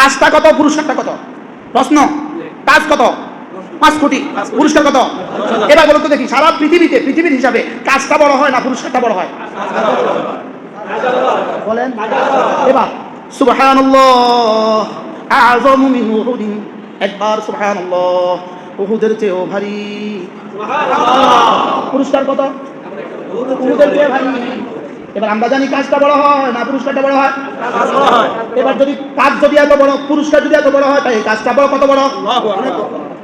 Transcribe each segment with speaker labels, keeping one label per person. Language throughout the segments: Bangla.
Speaker 1: কাজটা কত? পুরস্কারটা কত? প্রশ্ন। কাজ কত? পাঁচ কোটি। পুরস্কার কত? এবার বলতো দেখি, সারা পৃথিবীতে, পৃথিবীর হিসাবে কাজটা বড় হয় না পুরস্কারটা বড় হয়? বলেন। এবার একবার পুরস্কার কত? এবার আমরা জানি কাজটা বড় হয়, না পুরস্কারটা বড় হয়? এবার যদি কাজ যদি এত বড়, পুরস্কার যদি এত বড় হয় তাই কাজটা বড় কত বড়?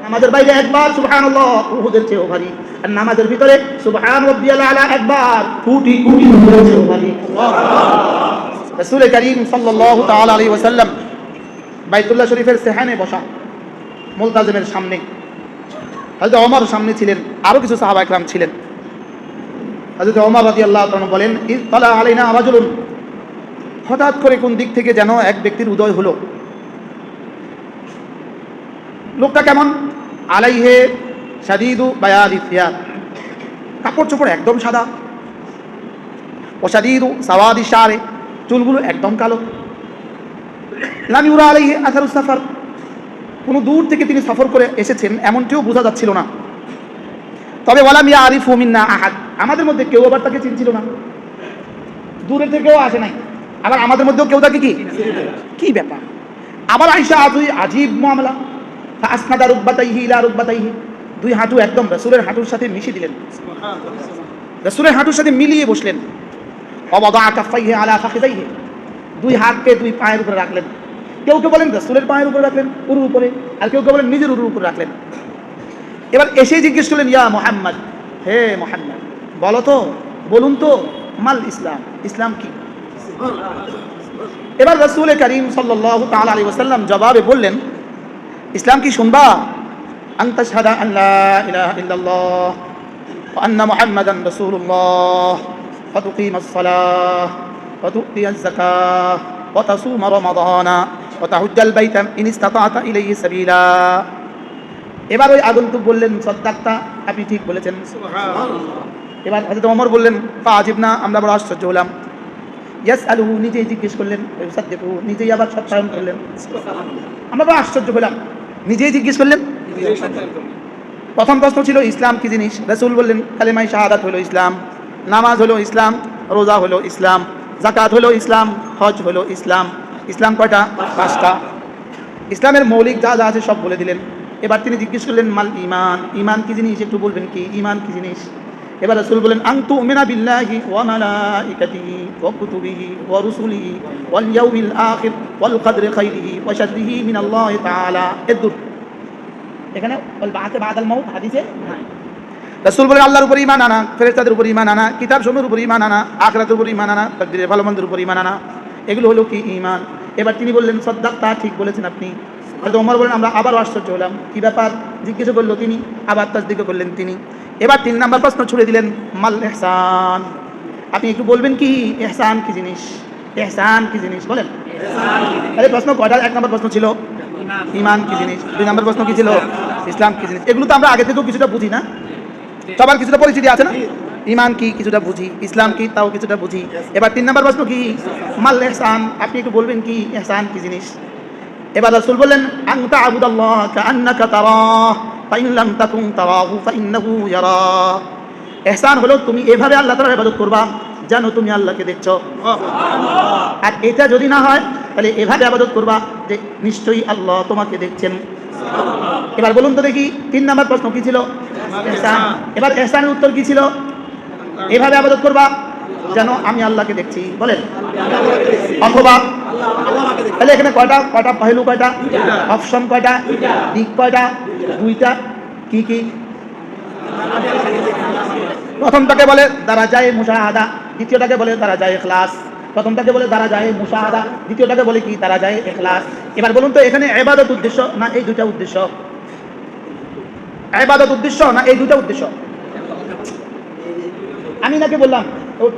Speaker 1: আমাদের বাইরে একবার, সুবহানাল্লাহ উহুদের চেয়েও ভারী। আর নামাজের ভিতরে, সুবহান একবার কোটি কোটি উহুদের চেয়েও ভারী। রাসূল করিম সাল্লাল্লাহু তাআলা আলাইহি ওয়াসাল্লাম বাইতুল্লাহ শরীফের সেহানে বসা, মুলতাজিমের সামনে। হযরত ওমর সামনে ছিলেন, আরও কিছু সাহাবা একরাম ছিলেন। হযরত ওমর রাদিয়াল্লাহু তাআলা বলেন তালা আলাইনা রাজুলুন। হঠাৎ করে কোন দিক থেকে যেন এক ব্যক্তির উদয় হলো। লোকটা কেমন? আলাইহে সাদিদু বায়াদি ফিয়ার কাপড় চোপড় একদম সাদা। ও সাদিদু সাওয়াদি শারে। চুলগুলো একদম কালো। লামি উরা আলাইহে আসারু সাফার। কোনো দূর থেকে তিনি সফর করে এসেছেন, এমনটিও বোঝা যাচ্ছিল না। তবে ওয়ালাম ইয়া আরিফ মিন্না আহাদ। আমাদের মধ্যে কেউ আবার তাকে চিনছিল না। দূরের থেকেও আসে নাই। আবার আমাদের মধ্যেও কেউ তাকে কি? কি ব্যাপার? আবার আইসা আজুই আজীব মামলা। আসনাদা রুকবাতাইহি ইলা রুকবাতাইহি। দুই হাঁটু একদম রাসূলের হাঁটুর সাথে মিশিয়ে দিলেন। রাসূলের হাঁটুর সাথে মিলিয়ে বসলেন। অবদা কাফাইহি আলা ফাখিদাইহি দুই হাতকে দুই পায়ের উপরে রাখলেন। কেউ কেউ বলেন রাসূলের পায়ের উপরে রাখলেন উরুর উপরে। আর কেউ কেউ বলেন নিজের উরুর উপরে রাখলেন। এবার এসে জিজ্ঞেস করলেন ইয়া মোহাম্মদ? হে মোহাম্মদ। বলো তো বলুন তো মাল ইসলাম ইসলাম কি এবার রসুল করিম সাল্লাহ তাল আলী ওসাল্লাম জবাবে বললেন ইসলাম কি শুনবা আন্তা শাহাদা আল্লাহ ইলাহা ইল্লাল্লাহ وأن محمدا رسول الله وتقيم الصلاة وتؤتي الزكاة وتصوم رمضان وتحج البيت إن استطعت إليه سبيلا এবার ওই আগন্তুক বললেন সদ্দাক্তা আপনি ঠিক বলেছেন এবার হজরত ওমর বললেন পা আজিব না আমরা বড় আশ্চর্য হলাম। ইয়াস আলু নিজেই জিজ্ঞেস করলেন নিজেই আবার সত্যায়ন করলেন। আমরা বড় আশ্চর্য হলাম। নিজেই জিজ্ঞেস করলেন, প্রথম প্রশ্ন ছিল, ইসলাম কি জিনিস? রসুল বললেন, কালেমাই শাহাদাত হলো ইসলাম, নামাজ হলো ইসলাম, রোজা হলো ইসলাম জাকাত হলো ইসলাম, হজ হলো ইসলাম ইসলাম কয়টা? পাঁচটা। ইসলামের মৌলিক যা যা আছে সব বলে দিলেন। এবার তিনি জিজ্ঞেস করলেন, মাল ইমান? ইমান কি জিনিস? একটু বলবেন কি? ইমান কি জিনিস? এবার রসুল বলেন আন্তু উমিনা বিল্লাহি ওয়া মালাইকাতিহি ওয়া কুতুবিহি ওয়া রুসুলিহি ওয়াল ইয়াউমিল আখির ওয়াল কদরি খাইরিহি ওয়া শাররিহি মিনাল্লাহি তাআলা. এদুর এখানে ওয়াল বাআতে বাদাল মাউত, হাদিসে নাই। রসুল বলেন, আল্লাহর উপর ইমান আনা ফেরেস্তাদের উপর ইমান আনা কিতাব সমূহের উপর ইমান আনা, আখরাতের উপর ইমান আনা, তাকদিরের ভালো মন্দের উপর আনা, এগুলো হলো কি ইমান এবার তিনি বললেন, সদ্দাক, তা ঠিক বলেছেন আপনি। হয়তো ওমর বলেন, আমরা আবারও আশ্চর্য হলাম। কি ব্যাপার? জিজ্ঞেস করল তিনি, আবার তার দিকে করলেন তিনি। এবার তিন নাম্বার প্রশ্ন ছুড়ে দিলেন, মাল এহসান। আপনি একটু বলবেন কি, এহসান কি জিনিস? এহসান কি জিনিস? বলেন। আরে প্রশ্ন কয়টা এক নম্বর প্রশ্ন ছিল, ইমান কি জিনিস? দুই নম্বর প্রশ্ন কি ছিল, ইসলাম কি জিনিস? এগুলো তো আমরা আগে থেকেও কিছুটা বুঝি না। সবার কিছুটা পরিচিতি আছে না? ইমান কি কিছুটা বুঝি, ইসলাম কি তাও কিছুটা বুঝি। এবার তিন নম্বর প্রশ্ন কি, মাল এহসান, আপনি একটু বলবেন কি, এহসান কি জিনিস? এবার রাসূল বললেন, আনতা আবুদাল্লাহ কাআন্নাকা তারাহ। ফাইন লাম তাকুন তারাহু ফাইন্নাহু ইয়ারা। এহসান হলো তুমি এভাবে আল্লাহ তাআলার ইবাদত করবা যেন তুমি আল্লাহকে দেখছ। আর এটা যদি না হয় তাহলে এভাবে আবাদত করবা যে নিশ্চয়ই আল্লাহ তোমাকে দেখছেন। এবার বলুন তো দেখি তিন নাম্বার প্রশ্ন কি ছিল? এবার এহসানের উত্তর কি ছিল? এভাবে আবাদত করবা যেন আমি আল্লাহকে দেখছি। বলেন। অথবা তাহলে এখানে কয়টা? কয়টা? পহেলু কয়টা? অপশন কয়টা? দিক কয়টা? দুইটা কি কি? প্রথমটাকে বলে দ্বারা যায় মুশাহাদা দ্বিতীয়টাকে বলে দ্বারা যায় এখলাস প্রথমটাকে বলে দ্বারা যায় মুশাহাদা দ্বিতীয়টাকে বলে কি? দ্বারা যায় এখলাস এবার বলুন তো এখানে এবাদত উদ্দেশ্য না এই দুইটা উদ্দেশ্য? এবাদত উদ্দেশ্য না এই দুইটা উদ্দেশ্য? আমি নাকি বললাম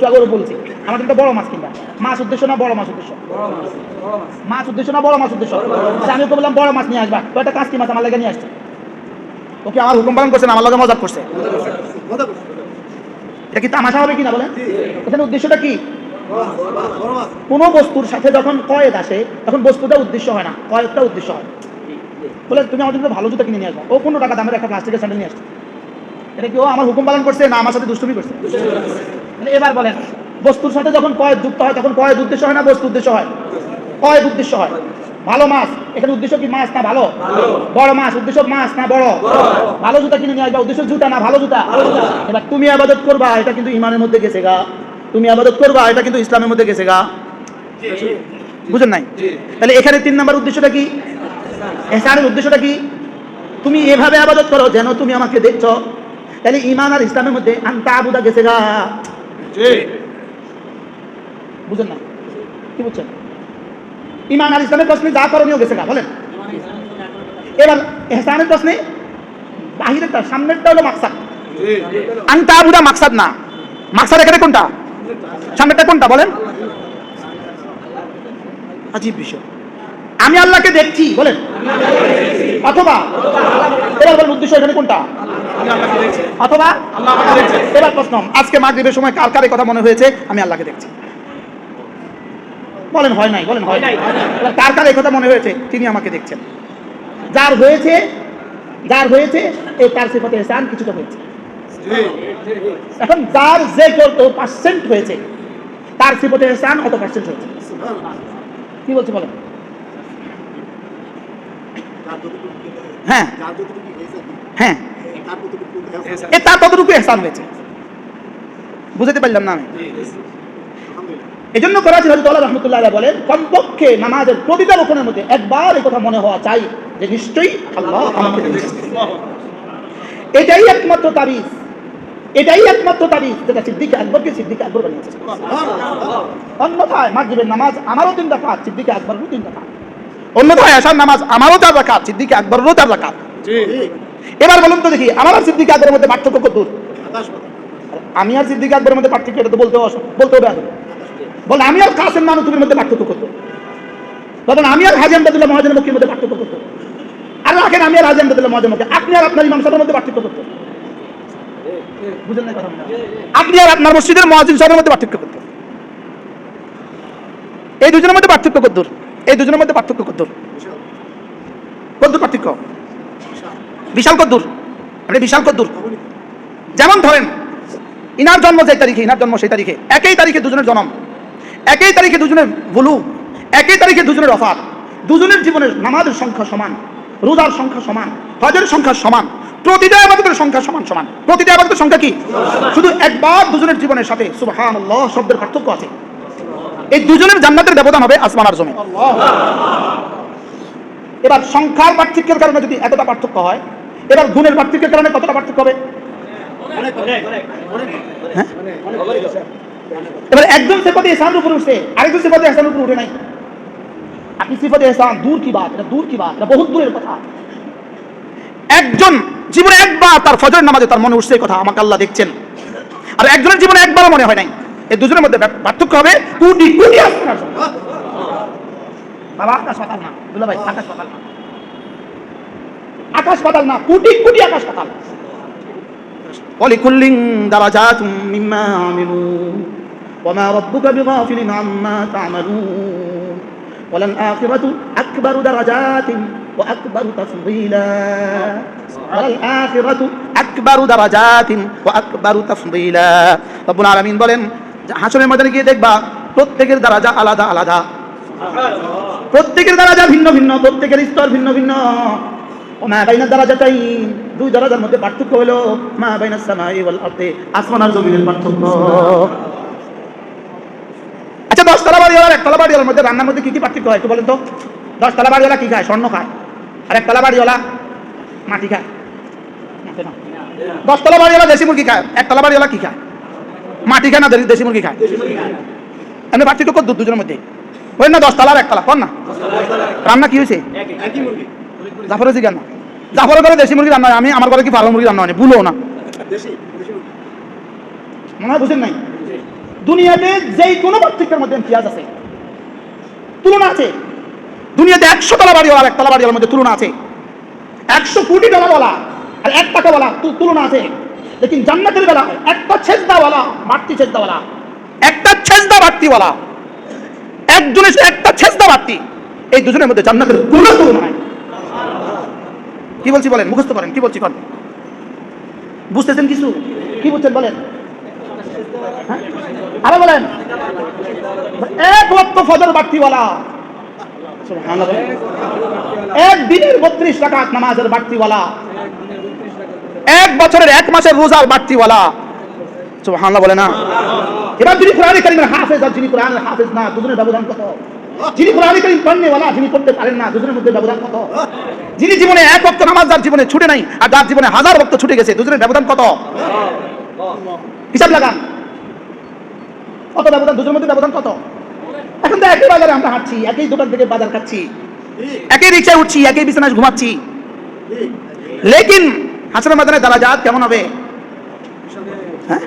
Speaker 1: আগে বলছি আমাদের একটা বড় মাছ কিনবা মাছ উদ্দেশ্য না বড় মাছ উদ্দেশ্য? মাছ উদ্দেশ্য না বড় মাছ উদ্দেশ্য? আচ্ছা, আমি তো বললাম বড় মাছ নিয়ে আসবা। তো একটা কাঁচকি মাছ আমার লেগে নিয়ে আসছে? ওকে আমার হুকুম পালন করছে না? আমার লগে মজাক করছে? এটা কি তামাশা হবে কিনা বলেন? এখানে উদ্দেশ্যটা কি? কোনো বস্তুর সাথে যখন কয়েদ আসে তখন বস্তুটা উদ্দেশ্য হয় না কয়েকটা উদ্দেশ্য হয়। বলে তুমি আমার জন্য ভালো জুতা কিনে নিয়ে আসব। ও কোনো টাকা দামের একটা প্লাস্টিকের স্যান্ডেল নিয়ে আসছে। এটা কি ও আমার হুকুম পালন করছে না আমার সাথে দুষ্টুমি করছে? তাহলে এবার বলেন বস্তুর সাথে যখন কয়েদ যুক্ত হয় তখন কয়েদ উদ্দেশ্য হয় না বস্তু উদ্দেশ্য হয়? কয়েদ উদ্দেশ্য হয়। ভালো মাছ। এখানে উদ্দেশ্য কি মাছ না ভালো? বড় মাছ উদ্দেশ্য মাছ না বড়? ভালো জুতা কিনে নিয়ে আসবা উদ্দেশ্য জুতা না ভালো জুতা? এবার তুমি আবাদত করবা এটা কিন্তু ইমানের মধ্যে গেছে গা। তুমি আবাদত করবা এটা কিন্তু ইসলামের মধ্যে গেছে গা। বুঝেন নাই? তাহলে এখানে তিন নম্বর উদ্দেশ্যটা কি? এহসানের উদ্দেশ্যটা কি? তুমি এভাবে আবাদত করো যেন তুমি আমাকে দেখছ। তাহলে ইমান আর ইসলামের মধ্যে আন্তা আবুদা গেছে গা। বুঝেন না কি বুঝছেন? ইমান আর ইসলামের প্রশ্নে যা করণীয় গেছে গা বলেন। এবার এহসানের প্রশ্নে বাহিরেরটা সামনেরটা হলো মাকসাদ। আন্তা আবুদা মাকসাদ না। মাকসাদ এখানে কোনটা? সামনেরটা কোনটা বলেন। আজীব বিষয়। আমি আল্লাহকে দেখছি বলেন। অথবা এবার বলেন উদ্দেশ্য এখানে কোনটা? অথবা এবার প্রশ্ন আজকে মাগরিবের সময় কার কার কথা মনে হয়েছে? আমি আল্লাহকে দেখছি। বলেন, হয় নাই, বলেন, হয় নাই। তার কার কথা মনে হয়েছে, তিনি আমাকে দেখছেন। যার হয়েছে যার হয়েছে এই তার সিফাতে এহসান কিছুটা হয়েছে। এখন যার যে যত পার্সেন্ট হয়েছে, তার সিফাতে এহসান অত পার্সেন্ট হয়েছে। কি বলছে বলেন? হ্যাঁ। হ্যাঁ। তার ততটুকু এহসান হয়েছে। বুঝতে পারলাম না আমি। এই জন্য করাচি হজরত আল্লাহ রহমতুল্লাহ বলেন কমপক্ষে নামাজের প্রতিটা রকমের মধ্যে একবার এই কথা মনে হওয়া চাই যে নিশ্চয়ই আল্লাহ আমাকে এটাই একমাত্র তাবিজ। এটাই একমাত্র তাবিজ যেটা সিদ্দিক আকবরকে সিদ্দিক আকবর বানিয়েছে। অন্যথায় মাগরিবের নামাজ আমারও তিন রাকাত সিদ্দিক আকবরেরও তিন রাকাত অন্যথায় আসার নামাজ আমারও চার রাকাত সিদ্দিক আকবরেরও চার রাকাত। এবার বলুন তো দেখি আমার আর সিদ্দিক আকবরের মধ্যে পার্থক্য কত দূর আমি আর সিদ্দিক আকবরের মধ্যে পার্থক্য এটা তো বলতে অস- বলতে হবে আগে বলে, আমি আর কাসেম মানুতুবের মধ্যে পার্থক্য করতো তখন আমি আর হাজি আহমদুল্লাহ মহাজনের মুখের মধ্যে পার্থক্য করতো আর রাখেন, আমি আর হাজি আহমদুল্লাহ মহাজের মুখে আপনি আর আপনার ইমাম সাহেবের মধ্যে পার্থক্য করতো আপনি আর আপনার মসজিদের মহাজিন সাহেবের মধ্যে পার্থক্য করতো এই দুজনের মধ্যে পার্থক্য কদ্দূর এই দুজনের মধ্যে পার্থক্য কদ্দূর কদ্দূর পার্থক্য। বিশাল কদ্দূর বিশাল কদ্দূর যেমন ধরেন, ইনার জন্ম যে তারিখে, ইনার জন্ম সেই তারিখে, একই তারিখে দুজনের জন্ম। একই তারিখে দুজনের বুলু একই তারিখে দুজনের অফার দুজনের জীবনের নামাজের সংখ্যা সমান রোজার সংখ্যা সমান হজের সংখ্যা সমান প্রতিটা আবাদতের সংখ্যা সমান সমান। প্রতিটা আবাদতের সংখ্যা কি? শুধু একবার দুজনের জীবনের সাথে সুবহান আল্লাহ শব্দের পার্থক্য আছে। এই দুজনের জান্নাতের ব্যবধান হবে আসমান আর জমি এবার সংখ্যার পার্থক্যের কারণে যদি এতটা পার্থক্য হয় এবার গুণের পার্থক্যের কারণে কতটা পার্থক্য হবে? হ্যাঁ? এবার একজন সেপদে এহসানের উপরে উঠছে আরেকজন সেপদে এহসানের উপরে উঠে নাই আপনি সিফতে এহসান দূর কি বাত এটা দূর কি বাত এটা বহুত দূরের কথা একজন জীবনে একবার তার ফজরের নামাজে তার মনে উঠছে এই কথা আমাকে আল্লাহ দেখছেন আর একজনের জীবনে একবারও মনে হয় নাই এই দুজনের মধ্যে ব্যাপ- পার্থক্য হবে কোটি কোটি আসমানের সমান। বাবা আকাশ পাতাল না দুলা ভাই আকাশ পাতাল না আকাশ পাতাল না কোটি কোটি আকাশ পাতাল ولكل درجات مما عملوا وما ربك بغافل عما تعملون وللآخرة أكبر درجات وأكبر تفضيلا وللآخرة أكبر درجات وأكبر تفضيلا رب العالمين বলেন হাসনের ময়দানে গিয়ে দেখবা প্রত্যেকের দারাজা আলাদা আলাদা প্রত্যেকের দারাজা ভিন্ন ভিন্ন প্রত্যেকের স্তর ভিন্ন ভিন্ন ওমা বাইনা দারাজাতাইন দুই দারাজার মধ্যে পার্থক্য হলো মা বাইনা সামাই ওয়াল আরদি আসমান আর জমিনের পার্থক্য আচ্ছা দশ তলা বাড়িওয়ালার এক তলা বাড়িওয়ালার মধ্যে রান্নার মধ্যে কি কি পার্থক্য হয় একটু বলেন তো। দশ তলা বাড়িওয়ালা কি খায়? স্বর্ণ খায়। আর এক তলা বাড়িওয়ালা মাটি খায়। মাটি না। দশ তলা বাড়িওয়ালা দেশি মুরগি খায়। এক তলা বাড়িওয়ালা কি খায়? মাটি খায় না দেশি- দেশি মুরগি খায়? এমনি পার্থক্য কত দূর দুজনের মধ্যে। ওই না দশ তলা আর এক তলা কর না। রান্না কি হয়েছে? জাফরের জিজ্ঞান না জাফরের ঘরে দেশি মুরগি রান্না আমি আমার ঘরে কি ফার্ম মুরগি রান্না হয়নি ভুলো না। মনে হয় বুঝেন নাই? দুনিয়াতে যেই কোনো পার্থক্যের মধ্যে ইমতিয়াজ আছে। তুলনা আছে। দুনিয়াতে একশো তলা বাড়িওয়ালা আর এক তলা বাড়িওয়ালার মধ্যে তুলনা আছে। একশো কোটি ডলারওয়ালা আর এক টাকাওয়ালা তুলনা আছে। লেকিন জান্নাতের বেলা একটা ছেজদাওয়ালা মাটি ছেজদাওয়ালা একটা ছেজদা বাড়তিওয়ালা একজনের একটা ছেজদা বাড়তি এই দুজনের মধ্যে জান্নাতের কোনো তুলনা নাই। কি বলছি বলেন? মুখস্থ করেন। কি বলছি করেন বুঝতেছেন কিছু? কি বুঝছেন বলেন? আরে বলেন। এক ওয়াক্ত ফজর বাড়তিওয়ালা। এক দিনের বত্রিশ টাকা নামাজের বাড়তিওয়ালা। এক বছরের এক মাসের রোজার বাড়তিওয়ালা। সুবহানাল্লাহ বলে না। এবার যিনি কোরআনে কারিমের হাফেজ, আর যিনি কোরআনের হাফেজ না, দুজনের ব্যবধান কত? যিনি যিনি পড়তে পারেন না, দুজনের মধ্যে ব্যবধান কত? যিনি জীবনে এক বক্ত নামাজ যার জীবনে ছুটে নাই, আর যার জীবনে হাজার বক্ত ছুটে গেছে, দুজনের ব্যবধান কত? হিসাব লাগান। কত ব্যবধান? দুজনের মধ্যে ব্যবধান কত? এখন তো একই বাজারে আমরা হাঁটছি একই দোকান থেকে বাজার খাচ্ছি একই রিক্সায় উঠছি একই বিছানায় ঘুমাচ্ছি। লেকিন হাসানের মাদানের দারাজাত কেমন হবে? হ্যাঁ?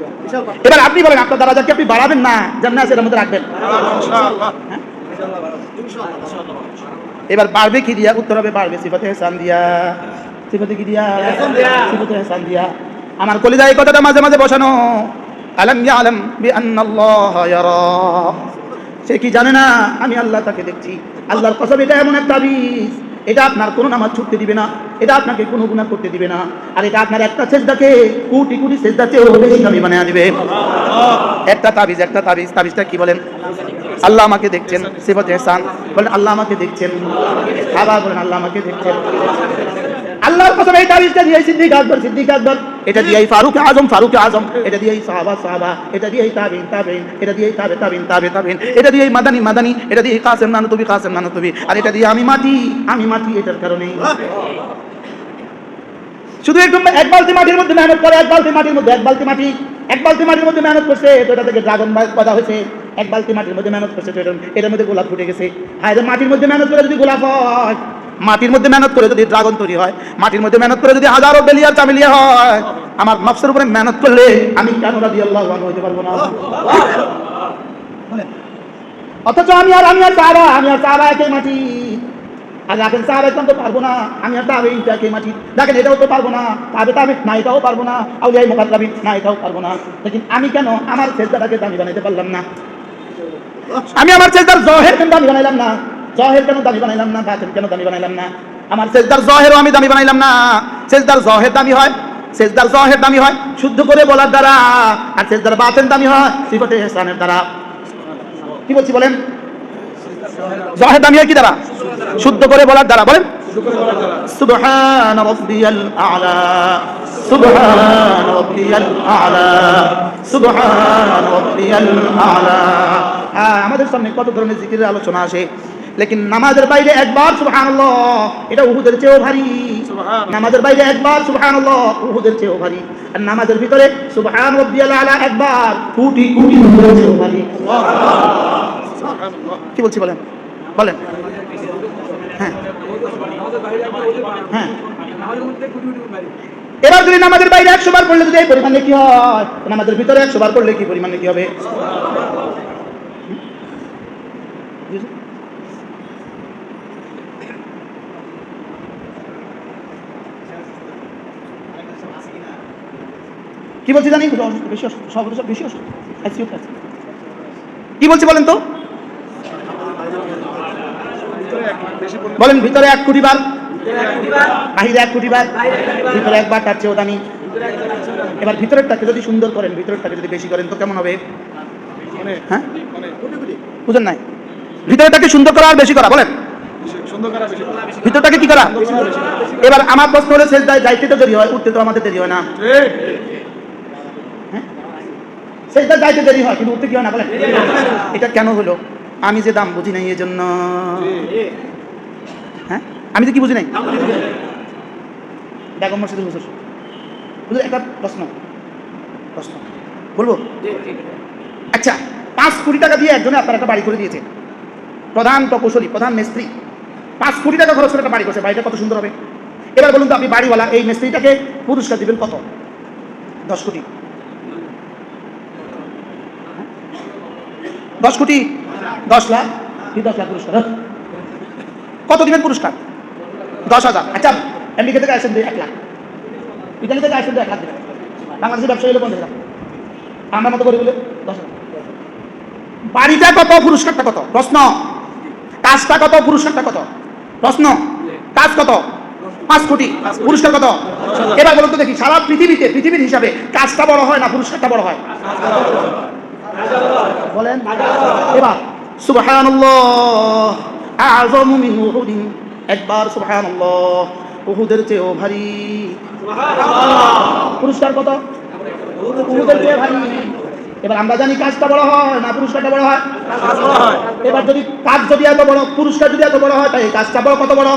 Speaker 1: এবার আপনি বলেন আপনার দারাজাত কি আপনি বাড়াবেন না? জান্নাত সেটার মধ্যে রাখবেন। হ্যাঁ? এবার বাড়বে কি দিয়া? উত্তর হবে বাড়বে সিফাতে হেসান দিয়া। সিফাতে কি দিয়া? সিফাতে হেসান দিয়া। আমার কলিজা এই কথাটা মাঝে মাঝে বসানো। আলম ইয়ারা। সে কি জানে না? আমি আল্লাহ তাকে দেখছি। আল্লাহর কসম, এটা এমন একটা তাবিজ এটা আপনার কোনো নামাজ ছুটতে দিবে না। এটা আপনাকে কোনো গুণা করতে দিবে না। আর এটা আপনার একটা চেষ্টাকে কোটি কোটি চেষ্টাতেও বেশি দামি বানিয়ে দিবে। একটা তাবিজ একটা তাবিজ। তাবিজটা কি বলেন? আল্লাহ আমাকে দেখছেন, সিফাত এহসান। বলেন, আল্লাহ আমাকে দেখছেন। আবার বলেন, আল্লাহ আমাকে দেখছেন। আল্লাহর কসম এই দিয়ে সিদ্দিক আকবর সিদ্দিক আকবর। এটা ফারুক আজম ফারুক আজম। এটা সাহাবা সাহাবা। এটা তাবিন তাবিন। এটা তাবে তাবিন তাবে তাবিন। এটা এটা দিয়ে কাসেম কাসেম আর এটা দিয়ে আমি মাটি আমি মাটি এটার কারণে শুধু একটু এক বালতি মাটির মধ্যে মেহনত করে এক বালতি মাটির মধ্যে এক বালতি মাটি। এক বালতি মাটির মধ্যে মেহনত করছে এটা থেকে ড্রাগন হয়েছে। এক বালতি মাটির মধ্যে মেহনত করছে এটার মধ্যে গোলাপ ফুটে গেছে। হায় রে, মাটির মধ্যে মেহনত করে যদি গোলাপ হয় মাটির মধ্যে মেহনত করে যদি ড্রাগন তৈরি হয়, মাটির মধ্যে মেহনত করে যদি হাজারো বেলিয়ার চামিলিয়া হয়, আমার নফসের উপরে মেহনত করলে আমি কেন রাজি আল্লাহ হইতে পারব না? অথচ আমি আর আমি আর আমি আর মাটি। আর রাখেন ইসলাম তো পারব না, আমি আর তাবে একই মাটি। দেখেন, এটাও তো পারব না, তাবে তাবে না, এটাও পারব না আউলিয়াই মোকাদ্দাবি, না, এটাও পারব না। লেকিন আমি কেন আমার চেষ্টাটাকে দামি বানাইতে পারলাম না? আমি আমার চেষ্টার জহের কেন দামি বানাইলাম না? জহের কেন দামি বানাইলাম না বাতিল কেন দামি বানাইলাম না। আমার চেষ্টার জহেরও আমি দামি বানাইলাম না। চেষ্টার জহের দামি হয় সেজদার জহের দামি হয় শুদ্ধ করে বলার দ্বারা। আর সেজদার বাতেন দামি হয় সিফতে হেসানের দ্বারা। কি বলছি বলেন? জহের দামি হয় কি দ্বারা? শুদ্ধ করে বলার দ্বারা বলেন। সুবহান রাব্বিয়াল আ'লা। সুবহান রাব্বিয়াল আ'লা। সুবহান রাব্বিয়াল আ'লা। হ্যাঁ, আমাদের সামনে কত ধরনের জিকিরের আলোচনা আসে? লেকিন নামাজের বাইরে একবার সুবহানাল্লাহ এটা উহুদের চেয়েও ভারী। নামাজের বাইরে একবার সুবহানাল্লাহ উহুদের চেয়েও ভারী। আর নামাজের ভিতরে সুবহান রাব্বিয়াল আ'লা একবার কোটি কোটি উহুদের চেয়েও ভারী। কি বলছি বলেন? বলেন। হ্যাঁ। হ্যাঁ। এবার যদি নামাজের বাইরে একশো বার পড়লে যদি এই পরিমাণে কি হয়? নামাজের ভিতরে একশো বার পড়লে কি পরিমাণে কি হবে? কি বলছি জানি? বেশি অসুস্থ বেশি অসুস্থ। কি বলছি বলেন তো? বলেন, ভিতরে এক কোটি বার। বাহিরে এক কোটি বার। ভিতরে একবার তার চেয়েও দামি। এবার ভিতরেরটাকে যদি সুন্দর করেন, ভিতরেরটাকে যদি বেশি করেন, তো কেমন হবে? হ্যাঁ? বুঝেন নাই? ভিতরটাকে সুন্দর করা আর বেশি করা, বলেন। ভিতরটাকে কি করা? এবার আমার প্রশ্ন হলে, শেষ যাইতে তো দেরি হয়, উঠতে তো আমাদের দেরি হয় না। শেষটা যাইতে দেরি হয়, কিন্তু উঠতে কি হয় না, বলেন। এটা কেন হলো? আমি যে দাম বুঝি নাই এই জন্য হ্যাঁ? আমি তো কি বুঝি নাই? বেগম মসজিদুল হুজুর। হুজুর, একটা প্রশ্ন। প্রশ্ন। বলব? আচ্ছা পাঁচ কোটি টাকা দিয়ে একজনে আপনার একটা বাড়ি করে দিয়েছে। প্রধান প্রকৌশলী প্রধান মিস্ত্রি। পাঁচ কোটি টাকা খরচ করে একটা বাড়ি করছে, বাড়িটা কত সুন্দর হবে? এবার বলুন তো, আপনি বাড়িওয়ালা, এই মিস্ত্রিটাকে পুরস্কার দিবেন কত? দশ কোটি। দশ কোটি? দশ লাখ? কি দশ লাখ পুরস্কার হ্যাঁ? কত দিবেন পুরস্কার? দশ হাজার। আচ্ছা আমেরিকা থেকে আসেন এক লাখ। ইটালি থেকে আসেন এক লাখ দেবেন। বাংলাদেশের ব্যবসায়ী হলো পঞ্চাশ লাখ আমরা মতো করে বলে দশ হাজার। বাড়িটা কত, পুরস্কারটা কত? প্রশ্ন। কাজটা কত, পুরস্কারটা কত? প্রশ্ন। কাজ কত? পাঁচ কোটি। পুরস্কার কত? এবার বলুন তো দেখি, সারা পৃথিবীতে, পৃথিবীর হিসাবে কাজটা বড় হয় না পুরস্কারটা বড় হয়? বলেন? এবার মিন উহুদিন। একবার সুবহানাল্লাহ উহুদের চেয়েও ভারী। পুরস্কার কত? উহুদের চেয়ে ভারী। এবার আমরা জানি কাজটা বড় হয় না পুরস্কারটা বড় হয়? এবার যদি কাজ যদি এত বড় পুরস্কার যদি এত বড় হয় তাই কাজটা বড় কত বড়?